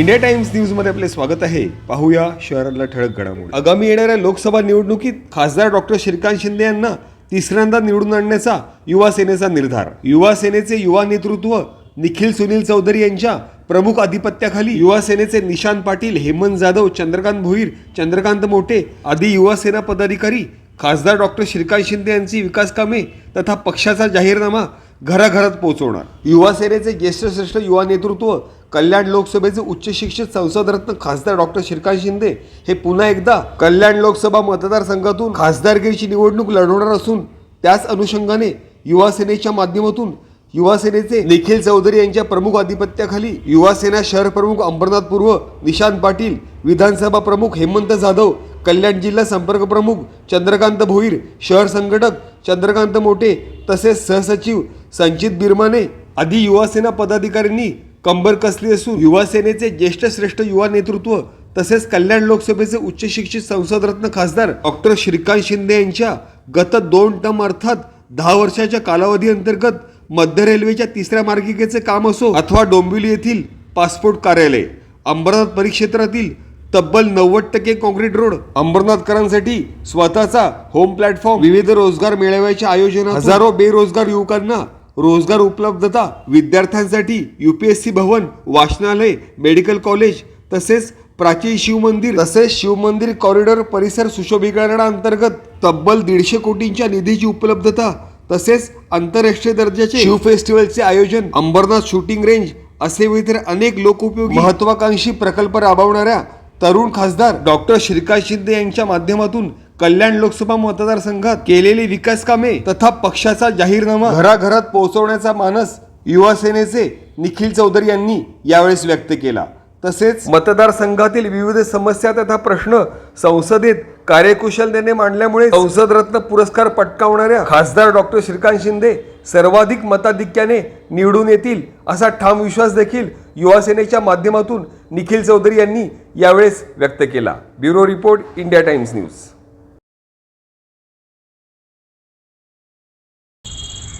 India times न्यूजमध्ये आपले स्वागत आहे. पाहूया शहरातला ठळक घडामोडी. आगामी येणाऱ्या लोकसभा निवडणुकीत खासदार डॉक्टर श्रीकांत शिंदे यांना तिसऱ्यांदा निवडून आणण्याचा युवा सेनेचा निर्धार. युवा सेनेचे युवा नेतृत्व निखिल सुनील चौधरी यांच्या प्रमुख आधिपत्याखाली युवा सेनेचे निशांत पाटील हेमंत जाधव चंद्रकांत भोईर चंद्रकांत मोठे आदी युवा सेना पदाधिकारी खासदार डॉक्टर श्रीकांत शिंदे यांची विकास कामे तथा पक्षाचा जाहीरनामा घराघरात पोहोचवणार. युवा सेनेचे ज्येष्ठ श्रेष्ठ युवा नेतृत्व कल्याण लोकसभेचे उच्च शिक्षित संसदरत्न खासदार डॉक्टर श्रीकांत शिंदे हे पुन्हा एकदा कल्याण लोकसभा मतदारसंघातून खासदारकीची निवडणूक लढवणार असून त्याच अनुषंगाने युवासेनेच्या माध्यमातून युवासेनेचे निखिल चौधरी यांच्या प्रमुख आधिपत्याखाली युवासेना शहर प्रमुख अंबरनाथ पूर्व निशांत पाटील विधानसभा प्रमुख हेमंत जाधव कल्याण जिल्हा संपर्क प्रमुख चंद्रकांत भोईर शहर संघटक चंद्रकांत मोटे तसेच सहसचिव संचित बिरमाने आदी युवासेना पदाधिकाऱ्यांनी कंबर कसली असून युवासेनेचे ज्येष्ठ श्रेष्ठ युवा नेतृत्व तसेच कल्याण लोकसभेचे उच्च शिक्षित संसदरत्न खासदार डॉक्टर श्रीकांत शिंदे यांच्या गत दोन टर्म अर्थात दहा वर्षाच्या कालावधी अंतर्गत मध्य रेल्वेच्या तिसऱ्या मार्गिकेचे काम असो अथवा डोंबिवली येथील पासपोर्ट कार्यालय अंबरनाथ परिक्षेत्रातील तब्बल नव्वद टक्के काँक्रीट रोड अंबरनाथकरांसाठी स्वतःचा होम प्लॅटफॉर्म विविध रोजगार मेळाव्याच्या आयोजन हजारो बेरोजगार युवकांना रोजगार उपलब्धता विद्यार्थ्यांसाठी यू पी एस सी भवन वाचनालय मेडिकल कॉलेज तसेच प्राचीन शिवमंदिर तसेच शिवमंदिर कॉरिडॉर परिसर सुशोभीकरणाअंतर्गत तब्बल दीडशे कोटींच्या निधीची उपलब्धता तसेच आंतरराष्ट्रीय दर्जाचे शिव फेस्टिवलचे आयोजन अंबरनाथ शूटिंग रेंज असे इतर अनेक लोकोपयोगी महत्वाकांक्षी प्रकल्प राबवणाऱ्या तरुण खासदार डॉक्टर श्रीकांत शिंदे यांच्या माध्यमातून कल्याण लोकसभा मतदारसंघात केलेली विकास कामे तथा पक्षाचा जाहीरनामा घराघरात पोहोचवण्याचा मानस युवा सेनेचे निखिल चौधरी यांनी यावेळेस व्यक्त केला. तसेच मतदारसंघातील विविध समस्या तथा प्रश्न संसदेत कार्यकुशलतेने मांडल्यामुळे संसद रत्न पुरस्कार पटकावणाऱ्या खासदार डॉक्टर श्रीकांत शिंदे सर्वाधिक मताधिक्याने निवडून येतील असा ठाम विश्वास देखील युवा सेनेच्या माध्यमातून निखिल चौधरी यांनी यावेळेस व्यक्त केला. Bureau report India Times news.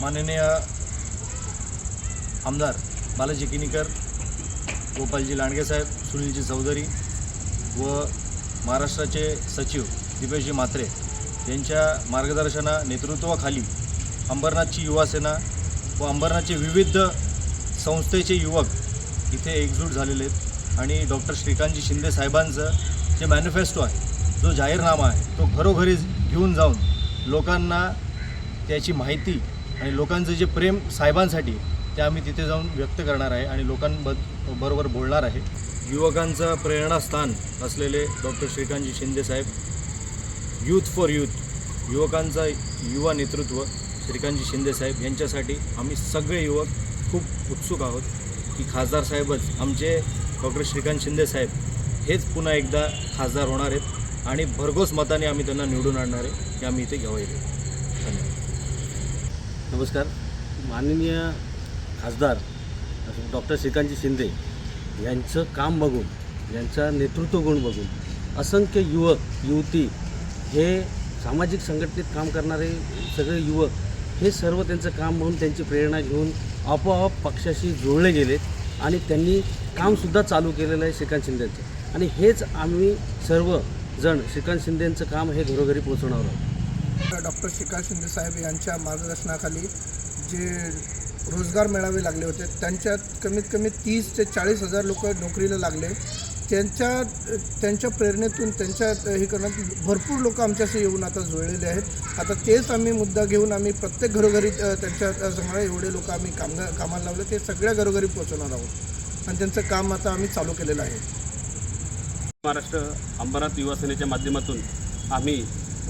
माननीय आमदार बालाजी किनीकर गोपालजी लांडगेसाहेब सुनीलजी चौधरी व महाराष्ट्राचे सचिव दिपेशजी म्हात्रे यांच्या मार्गदर्शना नेतृत्वाखाली अंबरनाथची युवासेना व अंबरनाथचे विविध संस्थेचे युवक इथे एकजूट झालेले आहेत. आणि डॉक्टर श्रीकांतजी शिंदे साहेबांचं जे मॅनिफेस्टो आहे जो जाहीरनामा आहे तो घरोघरी घेऊन जाऊन लोकांना त्याची माहिती आणि लोकांचं जे प्रेम साहेबांसाठी ते आम्ही तिथे जाऊन व्यक्त करणार आहे आणि लोकांब बरोबर बोलणार आहे. युवकांचं प्रेरणास्थान असलेले डॉक्टर श्रीकांतजी शिंदे साहेब यूथ फॉर यूथ युवकांचा युवा नेतृत्व श्रीकांतजी शिंदे साहेब यांच्यासाठी आम्ही सगळे युवक खूप उत्सुक आहोत की खासदार साहेबच आमचे डॉक्टर श्रीकांत शिंदे साहेब हेच पुन्हा एकदा खासदार होणार आहेत आणि भरघोस मताने आम्ही त्यांना निवडून आणणार आहे हे आम्ही इथे घ्यावं येतो नमस्कार. माननीय खासदार डॉक्टर श्रीकांतजी शिंदे यांचं काम बघून यांचा नेतृत्व गुण बघून असंख्य युवक युवती हे सामाजिक संघटनेत काम करणारे सगळे युवक हे सर्व त्यांचं काम म्हणून त्यांची प्रेरणा घेऊन आपोआप पक्षाशी जुळले गेलेत आणि त्यांनी कामसुद्धा चालू केलेलं आहे श्रीकांत शिंदेचं. आणि हेच आम्ही सर्व जण श्रीकांत शिंदेंचं काम हे घरोघरी पोहोचवणार आहोत. डॉक्टर श्रीकांत शिंदे साहेब यांच्या मार्गदर्शनाखाली जे रोजगार मिळावे लागले होते त्यांच्यात कमीत कमी तीस ते चाळीस हजार लोक नोकरीला लागले. त्यांच्या त्यांच्या प्रेरणेतून त्यांच्या हे करण्यात भरपूर लोक आमच्याशी येऊन आता जुळलेले आहेत. आता तेच आम्ही मुद्दा घेऊन आम्ही प्रत्येक घरोघरी त्यांच्यासमोर एवढे लोक आम्ही कामगार कामाला लावले ते सगळ्या घरोघरी पोहोचवणार आहोत. आणि त्यांचं काम आता आम्ही चालू केलेलं आहे. महाराष्ट्र अंबरनाथ युवा सेनेच्या माध्यमातून आम्ही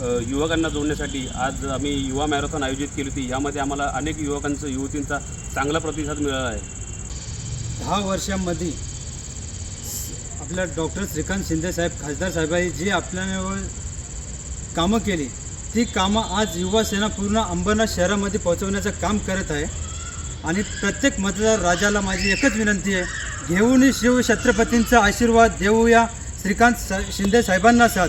युवकांना जोडण्यासाठी आज आम्ही युवा मॅरेथॉन आयोजित केली होती. यामध्ये आम्हाला अनेक युवकांचं युवतींचा चांगला प्रतिसाद मिळाला आहे. दहा वर्षांमध्ये आपल्या डॉक्टर श्रीकांत शिंदे साहेब खासदार साहेबांनी जी आपल्यावर कामं केली ती कामं आज युवा सेना पूर्ण अंबरनाथ शहरामध्ये पोहोचवण्याचं काम करत आहे. आणि प्रत्येक मतदार राजाला माझी एकच विनंती आहे घेऊन शिव छत्रपतींचा आशीर्वाद देऊया. श्रीकांत सा शिंदे साहेबांना साथ.